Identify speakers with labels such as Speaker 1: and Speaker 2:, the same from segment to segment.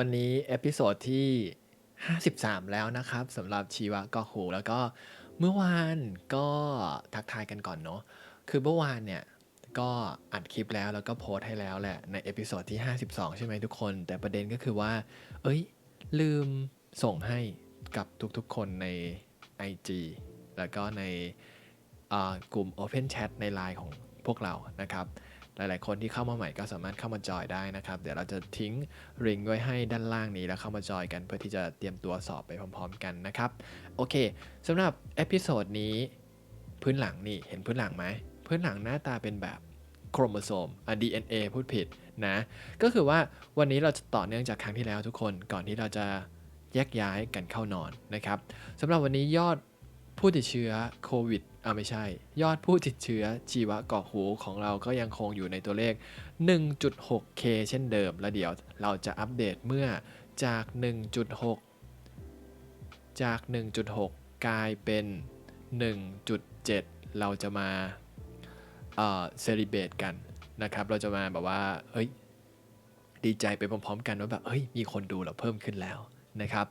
Speaker 1: วันนี้เอพิโซดที่ 53 แล้วนะครับสำหรับชีวะก็หู แล้วก็เมื่อวานก็ทักทายกันก่อนเนาะคือเมื่อวานเนี่ยก็อัดคลิปแล้วแล้วก็โพสต์ให้แล้วแหละในเอพิโซดที่ 52 ใช่ไหมทุกคน แต่ประเด็นก็คือว่า เอ้ย ลืมส่งให้กับทุกๆคนใน IG แล้วก็ในอ่ากลุ่ม Open Chat ในไลน์ของพวกเรานะครับ หลายๆ คนที่เข้ามาใหม่ก็สามารถเข้ามาจอยได้นะครับ เดี๋ยวเราจะทิ้งลิงไว้ให้ด้านล่างนี้แล้วเข้ามาจอยกันเพื่อที่จะเตรียมตัวสอบไปพร้อม ๆ กันนะครับ โอเคสำหรับเอพิโซดนี้พื้นหลังนี่เห็นพื้นหลังไหมพื้นหลังหน้าตาเป็นแบบโครโมโซมอะ DNA พูดผิดนะ ก็คือว่าวันนี้เราจะต่อเนื่องจากครั้งที่แล้วทุกคนก่อนที่เราจะแยกย้ายกันเข้านอนนะครับสำหรับวันนี้ยอดผู้ติดเชื้อโควิด อ่าไม่ใช่ ยอดผู้ติดเชื้อชีวะกอกหูของเราก็ยังคงอยู่ในตัวเลข 1.6k เช่นเดิม แล้วเดี๋ยวเราจะอัปเดตเมื่อจาก 1.6 จาก 1.6 กลายเป็น 1.7 เราจะมาเอ่อเซเบตกันนะครับ เราจะมาแบบว่าเฮ้ย ดีใจไปพร้อมๆ กันว่าแบบ เฮ้ย มีคนดูเราเพิ่มขึ้นแล้วนะครับ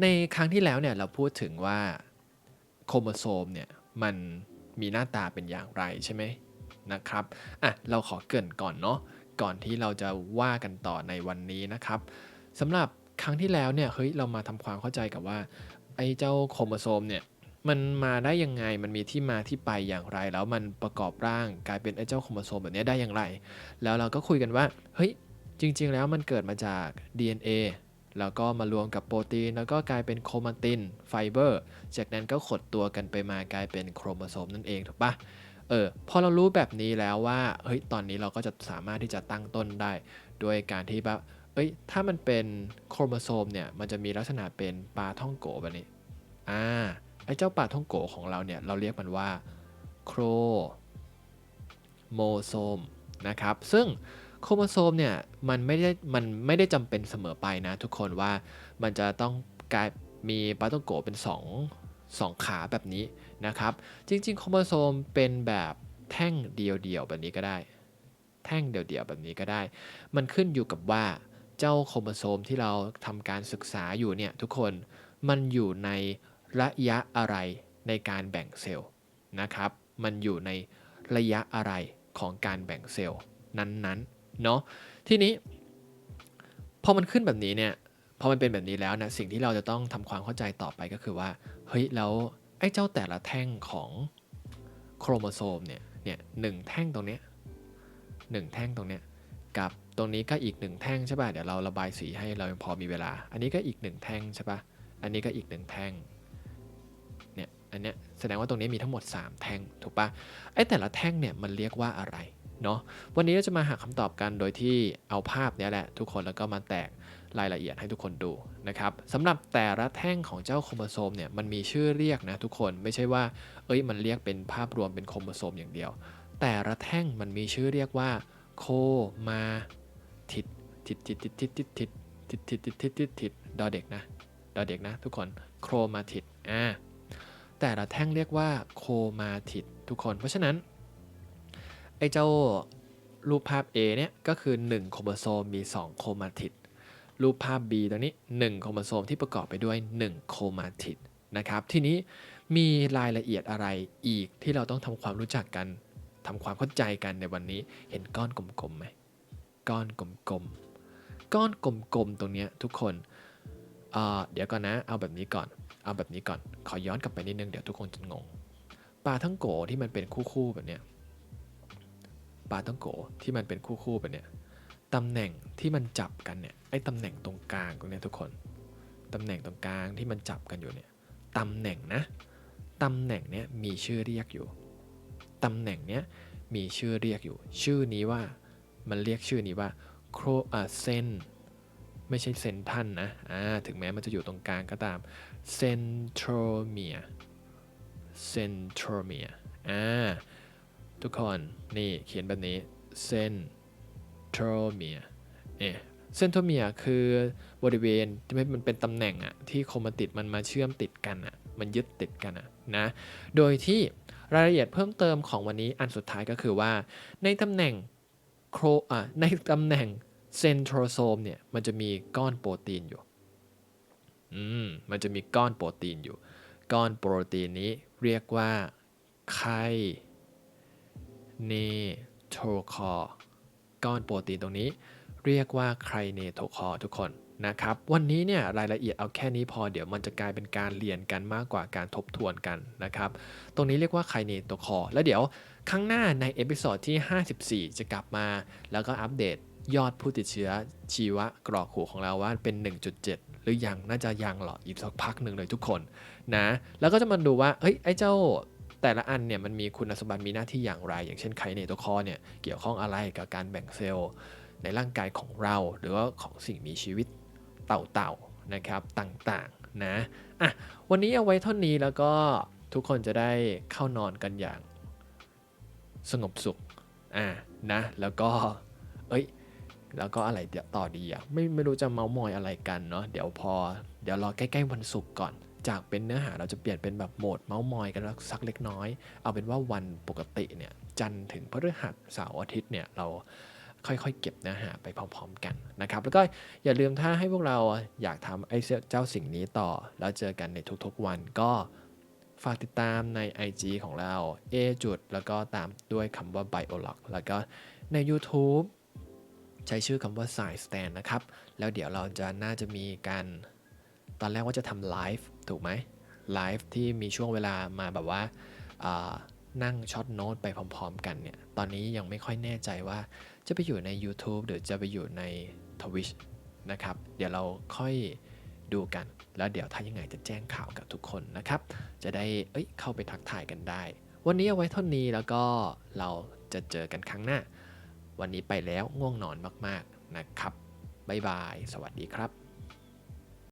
Speaker 1: ในครั้งที่แล้วเนี่ยเราพูดถึงว่าโครโมโซมเนี่ย มันมีหน้าตาเป็นอย่างไรใช่ไหมนะครับอะเราขอเกินก่อนเนาะก่อนที่เราจะว่ากันต่อในวันนี้นะครับสำหรับครั้งที่แล้วเนี่ยเฮ้ยเรามาทำความเข้าใจกับว่าไอ้เจ้าโครโมโซมเนี่ยมันมาได้ยังไง มันมีที่มาที่ไปอย่างไร แล้วมันประกอบร่างกลายเป็นไอ้เจ้าโครโมโซมแบบนี้ได้อย่างไร แล้วเราก็คุยกันว่า เฮ้ย จริง ๆ แล้วมันเกิดมาจาก DNA แล้วก็มารวมกับโปรตีน แล้วก็กลายเป็นโครมาตินไฟเบอร์จากนั้นก็ขดตัวกันไปมากลายเป็นโครโมโซมนั่นเองถูกปะเออพอเรารู้แบบนี้แล้วว่าเฮ้ยตอนนี้เราก็จะสามารถที่จะตั้งต้นได้ ด้วยการที่แบบเอ้ยถ้ามันเป็นโครโมโซมเนี่ยมันจะมีลักษณะเป็นปลาท่องโกแบบนี้อ่าไอ้เจ้าปลาท่องโกของเราเนี่ยเราเรียกมันว่าโครโมโซมนะครับซึ่ง โครโมโซมเนี่ยมันไม่ได้มันไม่ได้จำเป็นเสมอไปนะทุกคนว่ามันจะต้องกลายมีปาท่องโกเป็น 2 2 ขาแบบนี้นะครับ จริงๆ โครโมโซมเป็นแบบแท่งเดียวๆแบบนี้ก็ได้ แท่งเดียวๆแบบนี้ก็ได้ มันขึ้นอยู่กับว่าเจ้าโครโมโซมที่เราทำการศึกษาอยู่เนี่ยทุกคนมันอยู่ในระยะอะไรในการแบ่งเซลล์นะครับ มันอยู่ในระยะอะไรของการแบ่งเซลล์นั้นๆ เนาะทีนี้ พอมันขึ้นแบบนี้เนี่ยพอมันเป็นแบบนี้แล้วนะสิ่งที่เราจะต้องทำความเข้าใจต่อไปก็คือว่าเฮ้ยแล้วไอ้เจ้าแต่ละแท่งของโครโมโซมเนี่ยเนี่ยหนึ่งแท่งตรงเนี้ยหนึ่งแท่งตรงเนี้ยกับตรงนี้ก็อีกหนึ่งแท่งใช่ป่ะเดี๋ยวเราระบายสีให้เรายังพอมีเวลา อันนี้ก็อีกหนึ่งแท่งใช่ป่ะอันนี้ก็อีกหนึ่งแท่งเนี่ยอันเนี้ยแสดงว่าตรงนี้มีทั้งหมด 3 แท่งถูกป่ะไอ้แต่ละแท่งเนี่ยมันเรียกว่าอะไร เนาะวันนี้เราจะมาหาคำตอบกันโดยที่เอาภาพนี้แหละทุกคนแล้วก็มาแตกรายละเอียดให้ทุกคนดูนะครับสำหรับแต่ละแท่งของเจ้าโครโมโซมเนี่ยมันมีชื่อเรียกนะทุกคนไม่ใช่ว่า เอ้ยมันเรียกเป็นภาพรวมเป็นโครโมโซมอย่างเดียว แต่ละแท่งมันมีชื่อเรียกว่าโคมาทิดทิดทิดทิดทิดทิดทิดทิดทิดทิดทิดทิดทิดดอเด็กนะดอเด็กนะทุกคนโครมาทิดอ่าแต่ละแท่งเรียกว่าโคมาทิดทุกคนเพราะฉะนั้น ไอ้เจ้ารูปภาพ A เนี่ยก็คือ 1 โครโมโซมมี 2 โครมาทิด รูปภาพ B ตรงนี้ 1 โครโมโซมที่ประกอบไปด้วย 1 โครมาทิดนะครับ ทีนี้มีรายละเอียดอะไรอีกที่เราต้องทำความรู้จักกันทำความเข้าใจกันในวันนี้ เห็นก้อนกลมๆไหมก้อนกลมๆ ก้อนกลมๆ ตรงเนี้ยทุกคนเเดี๋ยวก่อนนะ เอาแบบนี้ก่อน เอาแบบนี้ก่อน ขอย้อนกลับไปนิดนึง เดี๋ยวทุกคนจะงง ปลาทั้งโกที่มันเป็นคู่ๆ แบบเนี้ย ปลาทั้งโกที่มันเป็นคู่ๆแบบเนี้ยตำแหน่งที่มันจับกันเนี่ยไอ้ตำแหน่งตรงกลางตรงเนี้ยทุกคนตำแหน่งตรงกลางที่มันจับกันอยู่เนี่ยตำแหน่งนะตำแหน่งเนี้ยมีชื่อเรียกอยู่ตำแหน่งเนี้ยมีชื่อเรียกอยู่ ชื่อนี้ว่ามันเรียกชื่อนี้ว่าโครอาเซนไม่ใช่เซนทันนะอ่าถึงแม้มันจะอยู่ตรงกลางก็ตามเซนโทรเมียเซนโทรเมียอ่า ทุกคนนี่เขียนแบบนี้เซนโทรเมียเอ๊ะเซนโทรเมียคือบริเวณที่มันเป็นตำแหน่งอะที่โครมาติดมันมาเชื่อมติดกันอะมันยึดติดกันอะนะ โดยที่รายละเอียดเพิ่มเติมของวันนี้อันสุดท้ายก็คือว่า ในตำแหน่งโครอะในตำแหน่งเซนโทรโซมเนี่ยมันจะมีก้อนโปรตีนอยู่อืมมันจะมีก้อนโปรตีนอยู่ ก้อนโปรตีนนี้เรียกว่าไค เนโทคอร์ก้อนโปรตีนตรงนี้ เรียกว่าไคเนโทคอร์ทุกคนนะครับวันนี้เนี่ยรายละเอียดเอาแค่นี้พอเดี๋ยวมันจะกลายเป็นการเรียนกันมากกว่าการทบทวนกันนะครับ ตรงนี้เรียกว่าไคเนโทคอร์แล้วเดี๋ยวข้งหน้าในเอพิโซดที่ 54 จะกลับมา แล้วก็อัปเดตยอดผู้ติดเชื้อชีวะกรอกหูของเราว่าเป็น 1.7 หรือยังน่าจะยังหรออีกสักพักหนึ่งเลยทุกคนนะแล้วก็จะมาดูว่าเฮ้ยไอ้เจ้า แต่ละอันเนี่ยมันมีคุณสมบัติมีหน้าที่อย่างไร อย่างเช่นไคเนโตคอร์เนี่ยเกี่ยวข้องอะไรกับการแบ่งเซลล์ในร่างกายของเราหรือว่าของสิ่งมีชีวิตเต่าๆนะครับต่างๆนะอะวันนี้เอาไว้เท่านี้แล้วก็ทุกคนจะได้เข้านอนกันอย่างสงบสุขอะนะแล้วก็เอ้ยแล้วก็อะไรเดี๋ยวต่อดีอะไม่ไม่รู้จะเมามอยอะไรกันเนาะเดี๋ยวพอ เดี๋ยวรอใกล้ๆวันศุกร์ก่อน จากเป็นเนื้อหาเราจะเปลี่ยนเป็นแบบโหมดเมาส์มอยกันสักเล็กน้อย เอาเป็นว่าวันปกติเนี่ยจันทร์ถึงพฤหัสเสาร์อาทิตย์เนี่ยเราค่อยๆ เก็บเนื้อหาไปพร้อมๆกันนะครับ แล้วก็อย่าลืมถ้าให้พวกเราอยากทำไอ้เจ้าสิ่งนี้ต่อ แล้วเจอกันในทุกๆวันก็ฝากติดตามใน IG ของเรา A จุดแล้วก็ตามด้วยคำว่า Biolog แล้วก็ใน YouTube ใช้ชื่อคำว่า Science Stand นะครับ แล้วเดี๋ยวเราจะน่าจะมีการ อนแรกว่าจะทำไลฟ์ถูกไหมไลฟ์ที่มีช่วงเวลามาแบบว่านั่งช็อตโน้ตไปพร้อมๆ กันเนี่ย ตอนนี้ยังไม่ค่อยแน่ใจว่าจะไปอยู่ใน YouTube หรือจะไปอยู่ใน Twitch นะครับ เดี๋ยวเราค่อยดูกัน แล้วเดี๋ยวถ้ายังไงจะแจ้งข่าวกับทุกคนนะครับ จะได้เอ้ยเข้าไปทักทายกันได้ วันนี้เอาไว้เท่านี้แล้วก็เราจะเจอกันครั้งหน้า วันนี้ไปแล้วง่วงนอนมากๆนะครับบ๊ายบาย สวัสดีครับ